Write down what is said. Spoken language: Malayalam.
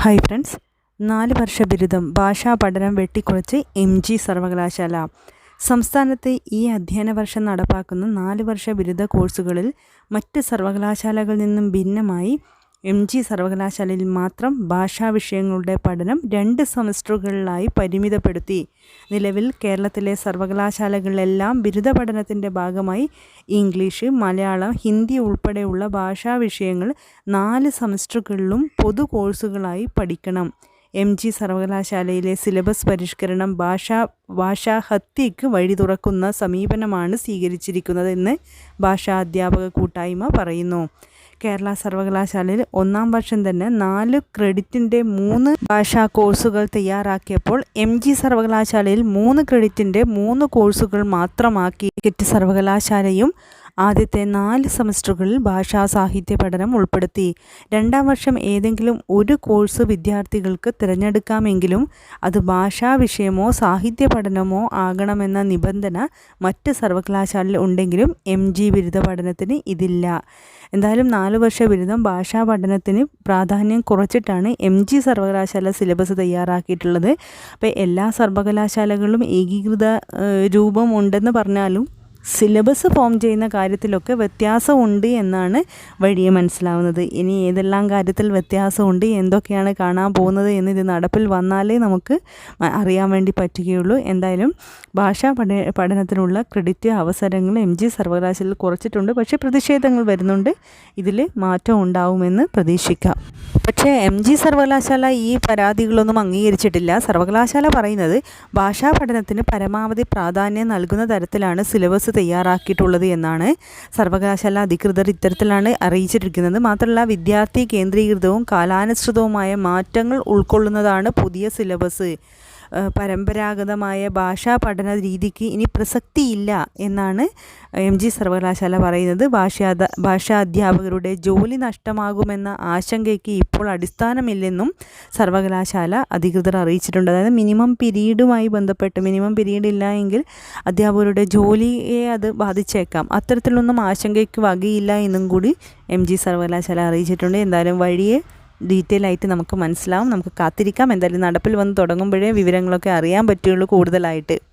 Hi friends. നാല് വർഷ ബിരുദം ഭാഷാ പഠനം വെട്ടിക്കുറച്ച് എം ജി സർവകലാശാല. സംസ്ഥാനത്ത് ഈ അധ്യയന വർഷം നടപ്പാക്കുന്ന നാല് വർഷ ബിരുദ കോഴ്സുകളിൽ മറ്റ് സർവകലാശാലകളിൽ നിന്നും ഭിന്നമായി എം ജി സർവകലാശാലയിൽ മാത്രം ഭാഷാ വിഷയങ്ങളുടെ പഠനം രണ്ട് സെമസ്റ്ററുകളിലായി പരിമിതപ്പെടുത്തി. നിലവിൽ കേരളത്തിലെ സർവകലാശാലകളിലെല്ലാം ബിരുദ പഠനത്തിന്റെ ഭാഗമായി ഇംഗ്ലീഷ് മലയാളം ഹിന്ദി ഉൾപ്പെടെയുള്ള ഭാഷാ വിഷയങ്ങൾ നാല് സെമസ്റ്ററുകളിലും പൊതു കോഴ്സുകളായി പഠിക്കണം. എം ജി സർവകലാശാലയിലെ സിലബസ് പരിഷ്കരണം ഭാഷാ ഭാഷാ ഹത്യയ്ക്ക് വഴി തുറക്കുന്ന സമീപനമാണ് സ്വീകരിച്ചിരിക്കുന്നതെന്ന് ഭാഷാ അധ്യാപക കൂട്ടായ്മ പറയുന്നു. കേരള സർവകലാശാലയിൽ ഒന്നാം വർഷം തന്നെ നാല് ക്രെഡിറ്റിന്റെ മൂന്ന് ഭാഷാ കോഴ്സുകൾ തയ്യാറാക്കിയപ്പോൾ എം ജി സർവകലാശാലയിൽ മൂന്ന് ക്രെഡിറ്റിന്റെ മൂന്ന് കോഴ്സുകൾ മാത്രമാക്കി. കിറ്റ് സർവകലാശാലയും ആദ്യത്തെ നാല് സെമസ്റ്ററുകളിൽ ഭാഷാ സാഹിത്യ പഠനം ഉൾപ്പെടുത്തി. രണ്ടാം വർഷം ഏതെങ്കിലും ഒരു കോഴ്സ് വിദ്യാർത്ഥികൾക്ക് തിരഞ്ഞെടുക്കാമെങ്കിലും അത് ഭാഷാ വിഷയമോ സാഹിത്യ പഠനമോ ആകണമെന്ന നിബന്ധന മറ്റ് സർവകലാശാലയിൽ ഉണ്ടെങ്കിലും എം ജി ബിരുദ പഠനത്തിന് ഇതില്ല. എന്തായാലും നാല് വർഷ ബിരുദം ഭാഷാ പഠനത്തിന് പ്രാധാന്യം കുറച്ചിട്ടാണ് എം ജി സർവകലാശാല സിലബസ് തയ്യാറാക്കിയിട്ടുള്ളത്. അപ്പോൾ എല്ലാ സർവകലാശാലകളിലും ഏകീകൃത രൂപം ഉണ്ടെന്ന് പറഞ്ഞാലും സിലബസ് ഫോം ചെയ്യുന്ന കാര്യത്തിലൊക്കെ വ്യത്യാസമുണ്ട് എന്നാണ് വഴിയെ മനസ്സിലാവുന്നത്. ഇനി ഏതെല്ലാം കാര്യത്തിൽ വ്യത്യാസമുണ്ട് എന്തൊക്കെയാണ് കാണാൻ പോകുന്നത് എന്ന് ഇത് നടപ്പിൽ വന്നാലേ നമുക്ക് അറിയാൻ വേണ്ടി പറ്റുകയുള്ളൂ. എന്തായാലും ഭാഷാ പഠ പഠനത്തിനുള്ള ക്രെഡിറ്റ് അവസരങ്ങൾ എം ജി സർവകലാശാലയിൽ കുറച്ചിട്ടുണ്ട്. പക്ഷേ പ്രതിഷേധങ്ങൾ വരുന്നുണ്ട്. ഇതിൽ മാറ്റം ഉണ്ടാവുമെന്ന് പ്രതീക്ഷിക്കാം. പക്ഷേ എം ജി സർവകലാശാല ഈ പരാതികളൊന്നും അംഗീകരിച്ചിട്ടില്ല. സർവകലാശാല പറയുന്നത് ഭാഷാ പഠനത്തിന് പരമാവധി പ്രാധാന്യം നൽകുന്ന തരത്തിലാണ് സിലബസ് തയ്യാറാക്കിയിട്ടുള്ളത് എന്നാണ് സർവകലാശാല അധികൃതർ ഇത്തരത്തിലാണ് അറിയിച്ചിരിക്കുന്നത്. മാത്രമല്ല വിദ്യാർത്ഥി കേന്ദ്രീകൃതവും കാലാനുസൃതവുമായ മാറ്റങ്ങൾ ഉൾക്കൊള്ളുന്നതാണ് പുതിയ സിലബസ്. പരമ്പരാഗതമായ ഭാഷാ പഠന രീതിക്ക് ഇനി പ്രസക്തിയില്ല എന്നാണ് എം ജി സർവകലാശാല പറയുന്നത്. ഭാഷാ ഭാഷാ അധ്യാപകരുടെ ജോലി നഷ്ടമാകുമെന്ന ആശങ്കയ്ക്ക് ഇപ്പോൾ അടിസ്ഥാനമില്ലെന്നും സർവകലാശാല അധികൃതർ അറിയിച്ചിട്ടുണ്ട്. അതായത് മിനിമം പിരീഡുമായി ബന്ധപ്പെട്ട് മിനിമം പിരീഡ് ഇല്ല എങ്കിൽ അധ്യാപകരുടെ ജോലിയെ അത് ബാധിച്ചേക്കാം. അത്തരത്തിലൊന്നും ആശങ്കയ്ക്ക് വകയില്ല എന്നും കൂടി എം ജി സർവകലാശാല അറിയിച്ചിട്ടുണ്ട്. എന്തായാലും വഴിയെ ഡീറ്റെയിൽ ആയിട്ട് നമുക്ക് മനസ്സിലാവും നമുക്ക് കാത്തിരിക്കാം. എന്തായാലും നടപ്പിൽ വന്ന് തുടങ്ങുമ്പോഴേ വിവരങ്ങളൊക്കെ അറിയാൻ പറ്റുള്ളൂ കൂടുതലായിട്ട്.